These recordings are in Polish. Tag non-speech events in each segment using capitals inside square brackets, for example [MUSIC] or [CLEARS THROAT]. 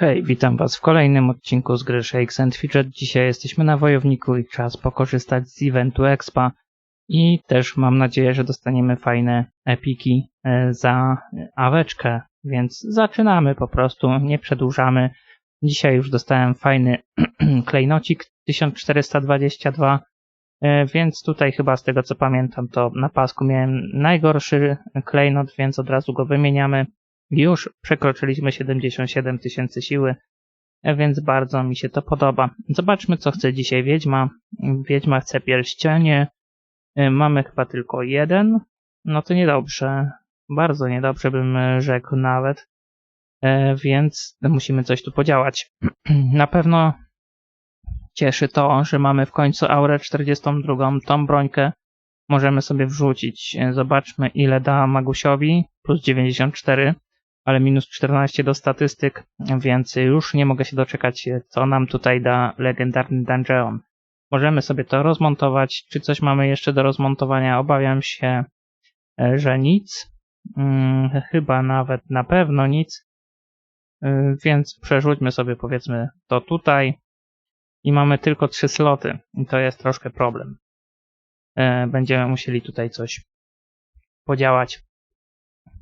Hej, witam Was w kolejnym odcinku z gry Shakes and Fidget. Dzisiaj jesteśmy na Wojowniku i czas pokorzystać z eventu Expa i też mam nadzieję, że dostaniemy fajne epiki e, za aweczkę, więc zaczynamy po prostu, nie przedłużamy. Dzisiaj już dostałem fajny [CLEARS THROAT] klejnocik 1422, e, więc tutaj chyba z tego co pamiętam to na pasku miałem najgorszy klejnot, więc od razu go wymieniamy. Już przekroczyliśmy 77 tysięcy siły, więc bardzo mi się to podoba. Zobaczmy, co chce dzisiaj Wiedźma. Wiedźma chce pierścienie. Mamy chyba tylko jeden. No to niedobrze. Bardzo niedobrze bym rzekł nawet. Więc musimy coś tu podziałać. [CLEARS THROAT] Na pewno cieszy to, że mamy w końcu aurę 42, tą brońkę możemy sobie wrzucić. Zobaczmy, ile da Magusiowi. Plus 94 ale minus 14 do statystyk, więc już nie mogę się doczekać, co nam tutaj da legendarny Dungeon. Możemy sobie to rozmontować. Czy coś mamy jeszcze do rozmontowania? Obawiam się, że nic. Hmm, chyba nawet na pewno nic. Yy, więc przerzućmy sobie powiedzmy to tutaj. I mamy tylko trzy sloty. I to jest troszkę problem. Yy, będziemy musieli tutaj coś podziałać.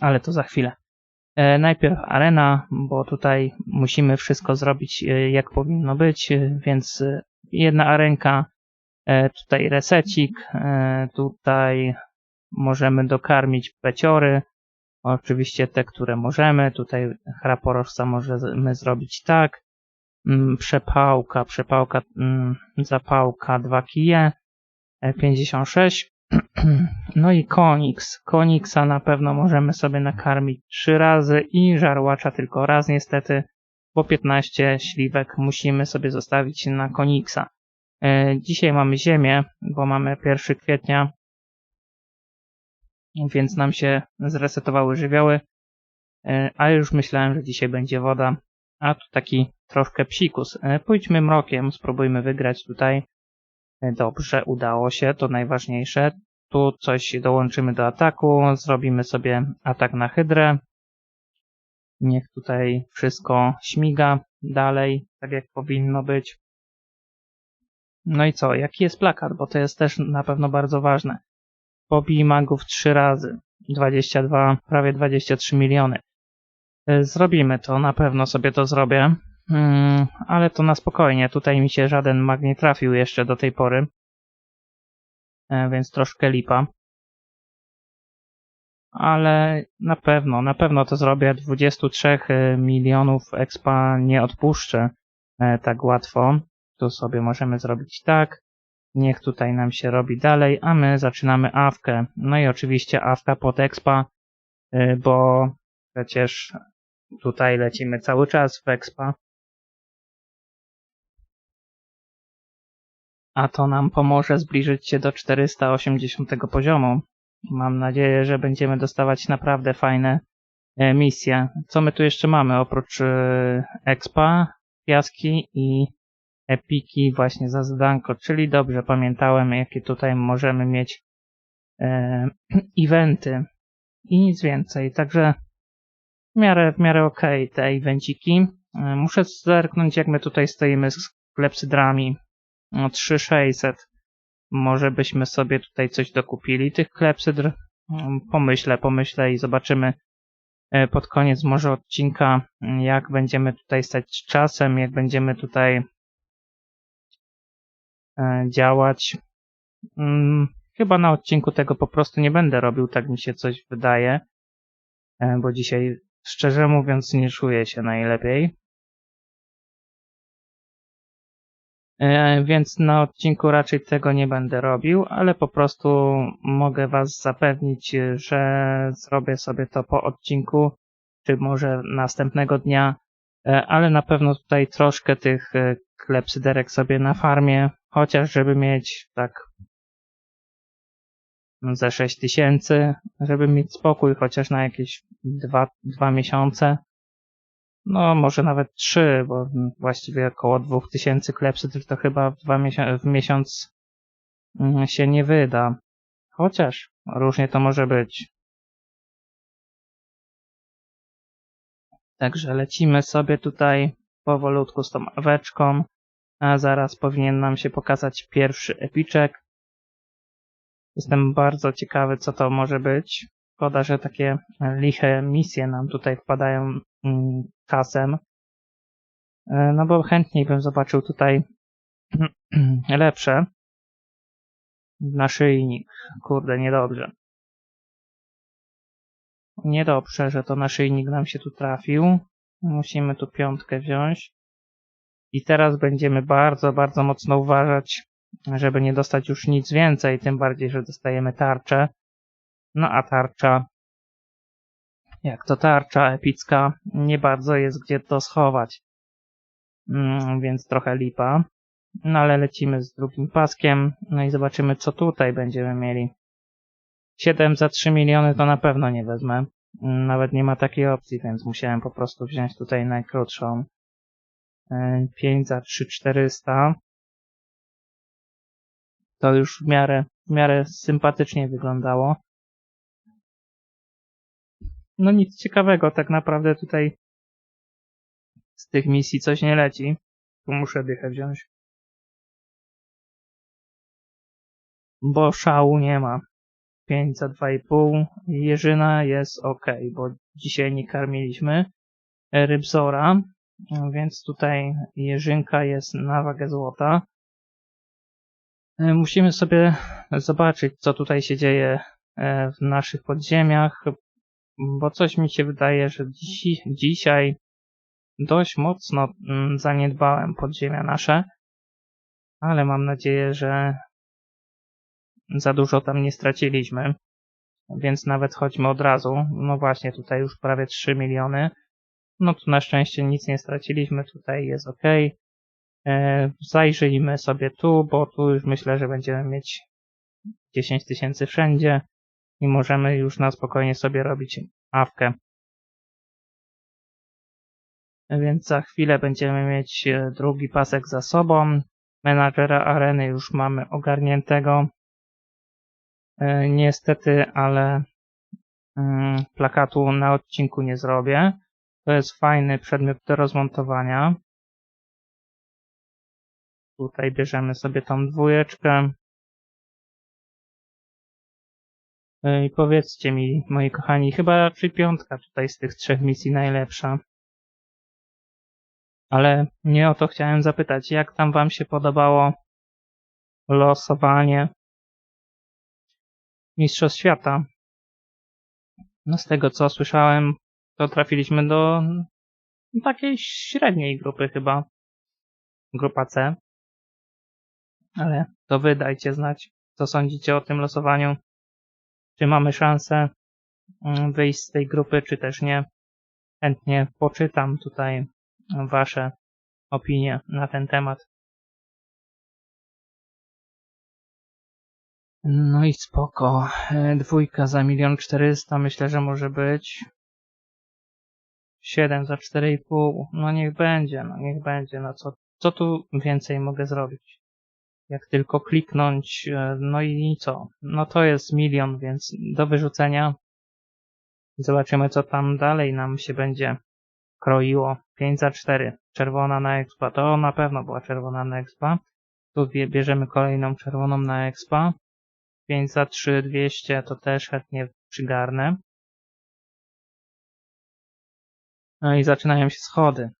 Ale to za chwilę. E, najpierw arena, bo tutaj musimy wszystko zrobić e, jak powinno być, e, więc jedna arenka, tutaj resecik, tutaj możemy dokarmić peciory, oczywiście te, które możemy, tutaj chraporożca możemy zrobić tak, mm, przepałka, przepałka, mm, zapałka, dwa kije, 56, [CLEARS THROAT] no i koniks. Koniksa na pewno możemy sobie nakarmić trzy razy i żarłacza tylko raz niestety, bo 15 śliwek musimy sobie zostawić na koniksa. E, dzisiaj mamy ziemię, bo mamy 1 kwietnia, więc nam się zresetowały żywioły, e, a już myślałem, że dzisiaj będzie woda, a tu taki troszkę psikus. E, pójdźmy mrokiem, spróbujmy wygrać tutaj. Dobrze, udało się, to najważniejsze. Tu coś dołączymy do ataku, zrobimy sobie atak na hydrę. Niech tutaj wszystko śmiga dalej, tak jak powinno być. No i co, jaki jest plakat, bo to jest też na pewno bardzo ważne. Pobij magów trzy razy. 22, prawie 23 miliony. Zrobimy to, na pewno sobie to zrobię. Hmm, ale to na spokojnie. Tutaj mi się żaden mag nie trafił jeszcze do tej pory. E, więc troszkę lipa. Ale na pewno, na pewno to zrobię. 23 e, milionów expa nie odpuszczę e, tak łatwo. Tu sobie możemy zrobić tak. Niech tutaj nam się robi dalej, a my zaczynamy awkę. No i oczywiście awka pod expa, bo przecież tutaj lecimy cały czas w expa. A to nam pomoże zbliżyć się do 480 poziomu. Mam nadzieję, że będziemy dostawać naprawdę fajne e, misje. Co my tu jeszcze mamy oprócz e, expa, piaski i epiki właśnie za zadanko, czyli dobrze pamiętałem jakie tutaj możemy mieć e, [CLEARS THROAT] eventy i nic więcej. Także w miarę, w miarę okej okay te evenciki. E, muszę zerknąć jak my tutaj stoimy z klepsydrami. No 3600. Może byśmy sobie tutaj coś dokupili tych klepsydr. Mm, pomyślę, pomyślę i zobaczymy e, pod koniec może odcinka, mm, jak będziemy tutaj stać czasem, jak będziemy tutaj e, działać. Mm, chyba na odcinku tego po prostu nie będę robił, tak mi się coś wydaje, e, bo dzisiaj szczerze mówiąc nie czuję się najlepiej. Więc na odcinku raczej tego nie będę robił, ale po prostu mogę Was zapewnić, że zrobię sobie to po odcinku, czy może następnego dnia, e, ale na pewno tutaj troszkę tych e, klepsyderek sobie na farmie, chociaż żeby mieć tak ze 6 tysięcy, żeby mieć spokój chociaż na jakieś dwa, dwa miesiące. No, może nawet trzy, bo właściwie około 2000 klepsydr to chyba w, dwa miesiąc, w miesiąc mm, się nie wyda. Chociaż różnie to może być. Także lecimy sobie tutaj powolutku z tą aweczką, a zaraz powinien nam się pokazać pierwszy epiczek. Jestem bardzo ciekawy, co to może być. Szkoda, że takie liche misje nam tutaj wpadają mm, czasem. E, No bo chętniej bym zobaczył tutaj [CLEARS THROAT] lepsze. Naszyjnik. Kurde, niedobrze. Niedobrze, że to naszyjnik nam się tu trafił. Musimy tu piątkę wziąć. I teraz będziemy bardzo, bardzo mocno uważać, żeby nie dostać już nic więcej, tym bardziej, że dostajemy tarczę. No a tarcza, jak to tarcza epicka, nie bardzo jest gdzie to schować. Mm, więc trochę lipa. No ale lecimy z drugim paskiem, no i zobaczymy co tutaj będziemy mieli. 7 za 3 miliony to na pewno nie wezmę. Mm, Nawet nie ma takiej opcji, więc musiałem po prostu wziąć tutaj najkrótszą. 5 za 3400. To już w miarę, w miarę sympatycznie wyglądało. No nic ciekawego, tak naprawdę tutaj z tych misji coś nie leci. Tu muszę dychę wziąć. Bo szału nie ma. 5 za 2,5. Jeżyna jest ok, bo dzisiaj nie karmiliśmy rybzora, więc tutaj jeżynka jest na wagę złota. E, Musimy sobie zobaczyć, co tutaj się dzieje e, w naszych podziemiach, bo coś mi się wydaje, że dziś, dzisiaj dość mocno mm, zaniedbałem podziemia nasze, ale mam nadzieję, że za dużo tam nie straciliśmy, więc nawet chodźmy od razu. No właśnie, tutaj już prawie 3 miliony. No tu na szczęście nic nie straciliśmy, tutaj jest ok. E, zajrzyjmy sobie tu, bo tu już myślę, że będziemy mieć 10 tysięcy wszędzie i możemy już na spokojnie sobie robić awkę. Więc za chwilę będziemy mieć e, drugi pasek za sobą. Menadżera areny już mamy ogarniętego. E, Niestety, ale mm, plakatu na odcinku nie zrobię. To jest fajny przedmiot do rozmontowania. Tutaj bierzemy sobie tą dwójeczkę. I powiedzcie mi, moi kochani, chyba raczej piątka tutaj z tych trzech misji najlepsza. Ale nie o to chciałem zapytać. Jak tam wam się podobało losowanie Mistrzostw Świata? No z tego co słyszałem, to trafiliśmy do takiej średniej grupy chyba. Grupa C. Ale to wy dajcie znać, co sądzicie o tym losowaniu. Czy mamy szansę mm, wyjść z tej grupy, czy też nie. Chętnie poczytam tutaj wasze opinie na ten temat. No i spoko. Dwójka za milion czterysta myślę, że może być. 7 za 4,5. No niech będzie, no niech będzie. No co, co tu więcej mogę zrobić? Jak tylko kliknąć, e, no i co? No to jest milion, więc do wyrzucenia. Zobaczymy, co tam dalej nam się będzie kroiło. 5 za 4. Czerwona na expa. To na pewno była czerwona na expa. Tu bie- bierzemy kolejną czerwoną na expa. 5 za 3, 200 to też chętnie przygarnę. No i zaczynają się schody.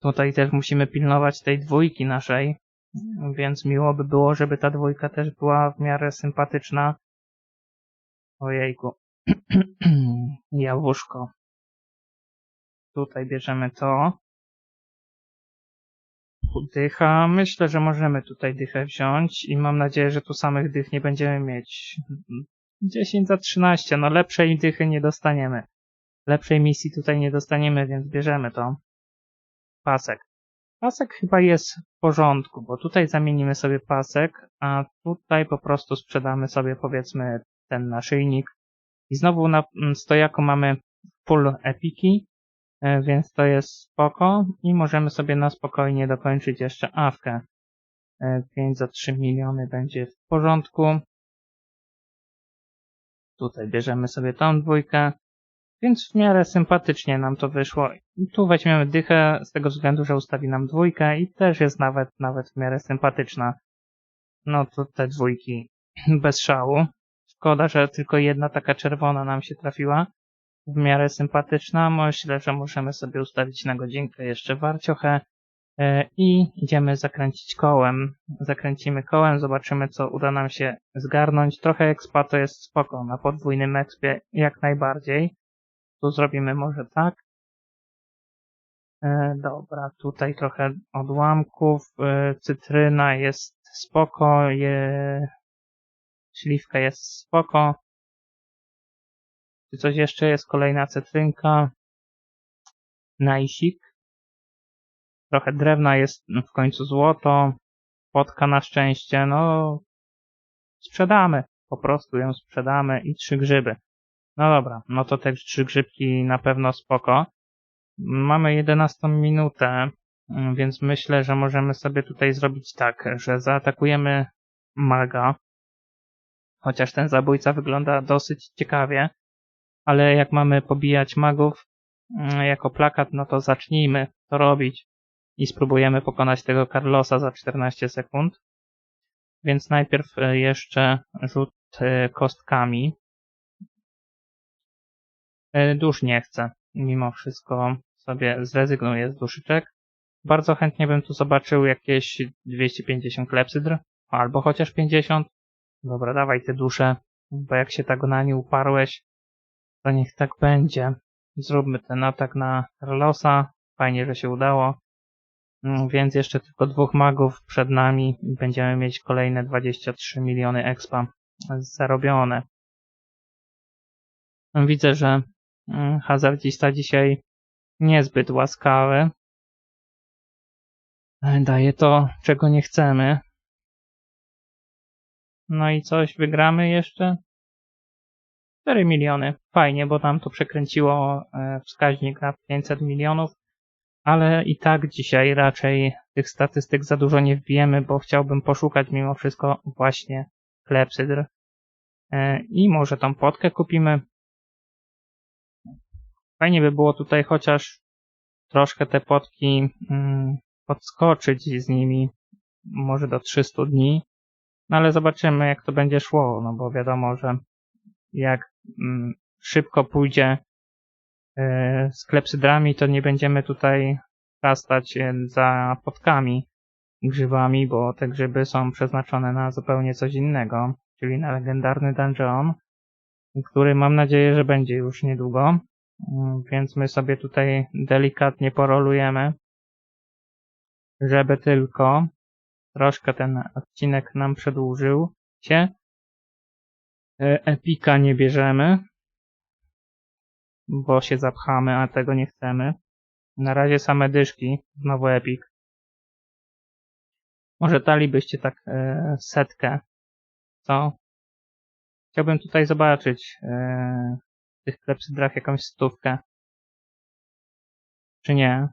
Tutaj też musimy pilnować tej dwójki naszej, więc miło by było, żeby ta dwójka też była w miarę sympatyczna. Ojejku. [CLEARS THROAT] Jabłuszko. Tutaj bierzemy to. Dycha. Myślę, że możemy tutaj dychę wziąć i mam nadzieję, że tu samych dych nie będziemy mieć. 10 za 13. No lepszej dychy nie dostaniemy. Lepszej misji tutaj nie dostaniemy, więc bierzemy to. Pasek. Pasek chyba jest w porządku, bo tutaj zamienimy sobie pasek, a tutaj po prostu sprzedamy sobie powiedzmy ten naszyjnik. I znowu na mm, stojaku mamy full epiki, e, więc to jest spoko i możemy sobie na spokojnie dokończyć jeszcze awkę. 5 za 3 miliony będzie w porządku. Tutaj bierzemy sobie tą dwójkę. Więc w miarę sympatycznie nam to wyszło. Tu weźmiemy dychę z tego względu, że ustawi nam dwójkę i też jest nawet, nawet w miarę sympatyczna. No to te dwójki [CLEARS THROAT] bez szału. Szkoda, że tylko jedna taka czerwona nam się trafiła. W miarę sympatyczna. Myślę, że możemy sobie ustawić na godzinkę jeszcze warciochę. E, I idziemy zakręcić kołem. Zakręcimy kołem, zobaczymy co uda nam się zgarnąć. Trochę expa to jest spoko, na podwójnym expie jak najbardziej. Tu zrobimy może tak. E, dobra, tutaj trochę odłamków. E, cytryna jest spoko. Je... Śliwka jest spoko. Czy coś jeszcze jest? Kolejna cytrynka. Najsik. Trochę drewna jest w końcu złoto. Potka na szczęście. No, sprzedamy. Po prostu ją sprzedamy i trzy grzyby. No dobra, no to te trzy grzybki na pewno spoko. Mamy 11 minutę, więc myślę, że możemy sobie tutaj zrobić tak, że zaatakujemy maga. Chociaż ten zabójca wygląda dosyć ciekawie, ale jak mamy pobijać magów mm, jako plakat, no to zacznijmy to robić i spróbujemy pokonać tego Carlosa za 14 sekund. Więc najpierw e, jeszcze rzut e, kostkami. E, dusz nie chcę. Mimo wszystko sobie zrezygnuję z duszyczek. Bardzo chętnie bym tu zobaczył jakieś 250 klepsydr, albo chociaż 50. Dobra, dawaj te dusze, bo jak się tak na nie uparłeś, to niech tak będzie. Zróbmy ten atak na Carlosa. Fajnie, że się udało. Mm, więc jeszcze tylko dwóch magów przed nami i będziemy mieć kolejne 23 miliony expa zarobione. Widzę, że hazardzista dzisiaj niezbyt łaskawy. Daje to, czego nie chcemy. No i coś, wygramy jeszcze? 4 miliony. Fajnie, bo tam to przekręciło e, wskaźnik na 500 milionów ale i tak dzisiaj raczej tych statystyk za dużo nie wbijemy, bo chciałbym poszukać mimo wszystko właśnie klepsydr. E, I może tą potkę kupimy. Fajnie by było tutaj chociaż troszkę te potki mm, podskoczyć z nimi, może do 300 dni. No ale zobaczymy jak to będzie szło, no bo wiadomo, że jak mm, szybko pójdzie E, z klepsydrami, to nie będziemy tutaj rastać e, za potkami grzybami, bo te grzyby są przeznaczone na zupełnie coś innego, czyli na legendarny dungeon, który mam nadzieję, że będzie już niedługo. Mm, więc my sobie tutaj delikatnie porolujemy, żeby tylko troszkę ten odcinek nam przedłużył się. E, epika nie bierzemy, bo się zapchamy, a tego nie chcemy. Na razie same dyszki, znowu Epic. Może dalibyście tak e, setkę, co? Chciałbym tutaj zobaczyć e, tych klepsydrach jakąś stówkę. Czy nie?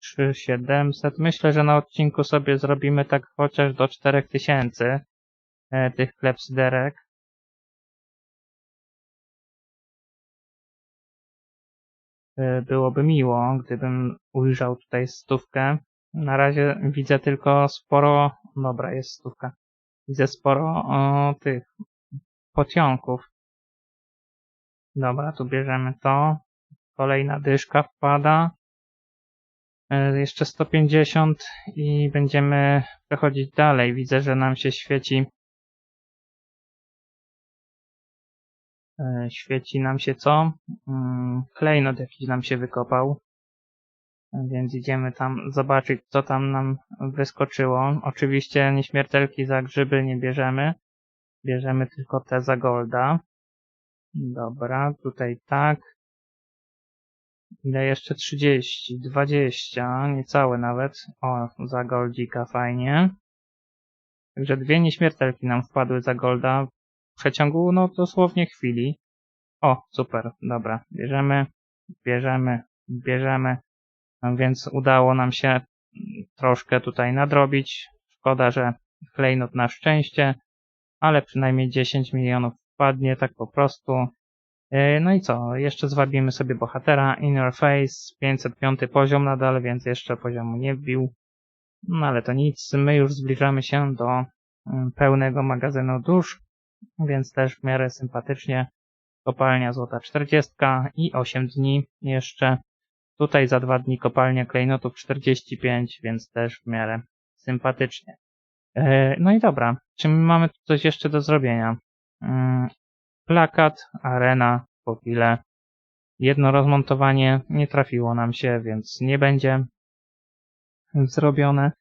3700. Myślę, że na odcinku sobie zrobimy tak chociaż do 4000 e, tych klepsyderek. E, byłoby miło, gdybym ujrzał tutaj stówkę. Na razie widzę tylko sporo, dobra, jest stówka. Widzę sporo o, tych pocionków. Dobra, tu bierzemy to. Kolejna dyszka wpada. E, jeszcze 150 i będziemy przechodzić dalej. Widzę, że nam się świeci E, świeci nam się co? Mm, klejnot jakiś nam się wykopał. Więc idziemy tam zobaczyć, co tam nam wyskoczyło. Oczywiście nieśmiertelki za grzyby nie bierzemy. Bierzemy tylko te za golda. Dobra, tutaj tak. Ile jeszcze? 30, 20, niecałe nawet. O, za goldzika fajnie. Także dwie nieśmiertelki nam wpadły za golda przeciągu no dosłownie chwili. O, super, dobra, bierzemy, bierzemy, bierzemy. No więc udało nam się troszkę tutaj nadrobić. Szkoda, że klejnot na szczęście, ale przynajmniej 10 milionów wpadnie tak po prostu. E, No i co? Jeszcze zwabimy sobie bohatera. In Your Face, 505 poziom nadal, więc jeszcze poziomu nie wbił. No ale to nic. My już zbliżamy się do mm, pełnego magazynu dusz, więc też w miarę sympatycznie. Kopalnia Złota 40 i 8 dni jeszcze. Tutaj za dwa dni kopalnia klejnotów 45, więc też w miarę sympatycznie. E, No i dobra, czy my mamy coś jeszcze do zrobienia? Mm, Plakat, arena, popile. Jedno rozmontowanie nie trafiło nam się, więc nie będzie zrobione.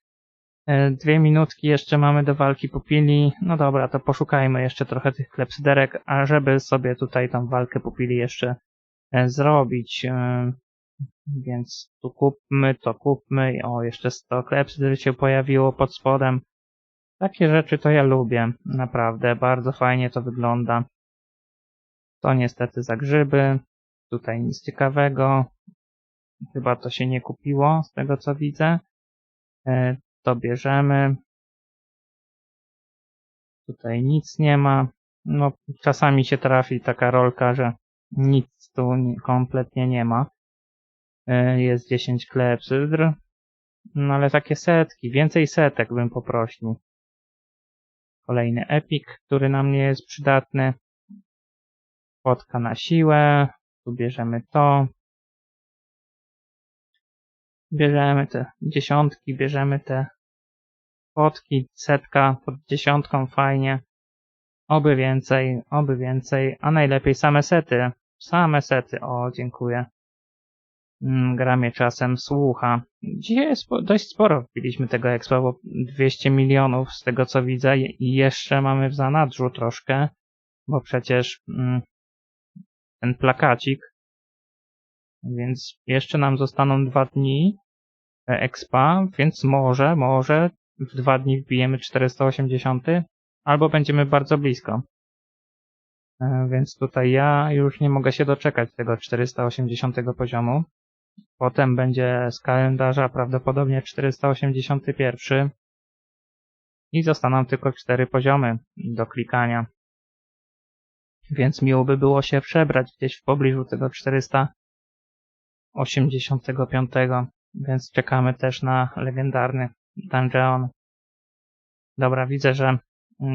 E, Dwie minutki jeszcze mamy do walki pupili. No dobra, to poszukajmy jeszcze trochę tych klepsyderek, a żeby sobie tutaj tą walkę pupili jeszcze e, zrobić. Więc tu kupmy, to kupmy. O, jeszcze 100 klepsyder się pojawiło pod spodem. Takie rzeczy to ja lubię, naprawdę. Bardzo fajnie to wygląda. To niestety za grzyby. Tutaj nic ciekawego. Chyba to się nie kupiło, z tego co widzę. E, To bierzemy. Tutaj nic nie ma. No, czasami się trafi taka rolka, że nic tu nie- kompletnie nie ma. E, Jest 10 klepsydr. No ale takie setki, więcej setek bym poprosił. Kolejny epik, który nam nie jest przydatny. Spotka na siłę. Tu bierzemy to. Bierzemy te dziesiątki, bierzemy te fotki, setka pod dziesiątką, fajnie. Oby więcej, oby więcej, a najlepiej same sety. Same sety, o, dziękuję. Mm, Gra mnie czasem słucha. Dzisiaj spo, dość sporo wbiliśmy tego expo, bo 200 milionów z tego co widzę i jeszcze mamy w zanadrzu troszkę, bo przecież mm, ten plakacik, więc jeszcze nam zostaną dwa dni e, expa, więc może, może w dwa dni wbijemy 480, albo będziemy bardzo blisko. E, Więc tutaj ja już nie mogę się doczekać tego 480 poziomu. Potem będzie z kalendarza prawdopodobnie 481 i zostaną tylko cztery poziomy do klikania. Więc miło by było się przebrać gdzieś w pobliżu tego 485. Więc czekamy też na legendarny dungeon. Dobra, widzę, że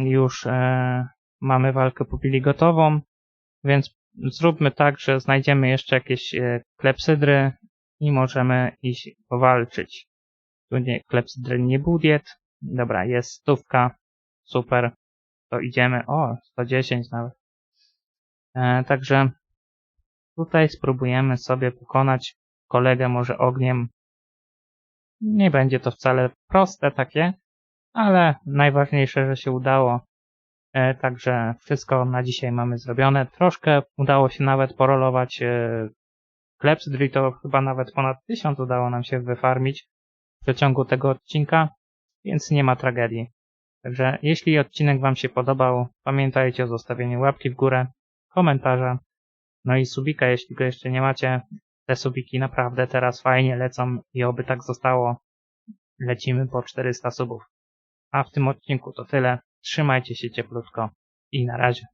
już e, mamy walkę pupili gotową, więc zróbmy tak, że znajdziemy jeszcze jakieś e, klepsydry i możemy iść powalczyć. Tu nie, klepsydry nie budiet. Dobra, jest stówka. Super. To idziemy. O, 110 nawet. E, także tutaj spróbujemy sobie pokonać kolegę może ogniem. Nie będzie to wcale proste takie, ale najważniejsze, że się udało. E, Także wszystko na dzisiaj mamy zrobione. Troszkę udało się nawet porolować e, klepsydry, to chyba nawet ponad 1000 udało nam się wyfarmić w przeciągu tego odcinka, więc nie ma tragedii. Także jeśli odcinek Wam się podobał, pamiętajcie o zostawieniu łapki w górę, komentarza, no i subika, jeśli go jeszcze nie macie. Te subiki naprawdę teraz fajnie lecą i oby tak zostało. Lecimy po 400 subów. A w tym odcinku to tyle. Trzymajcie się cieplutko i na razie.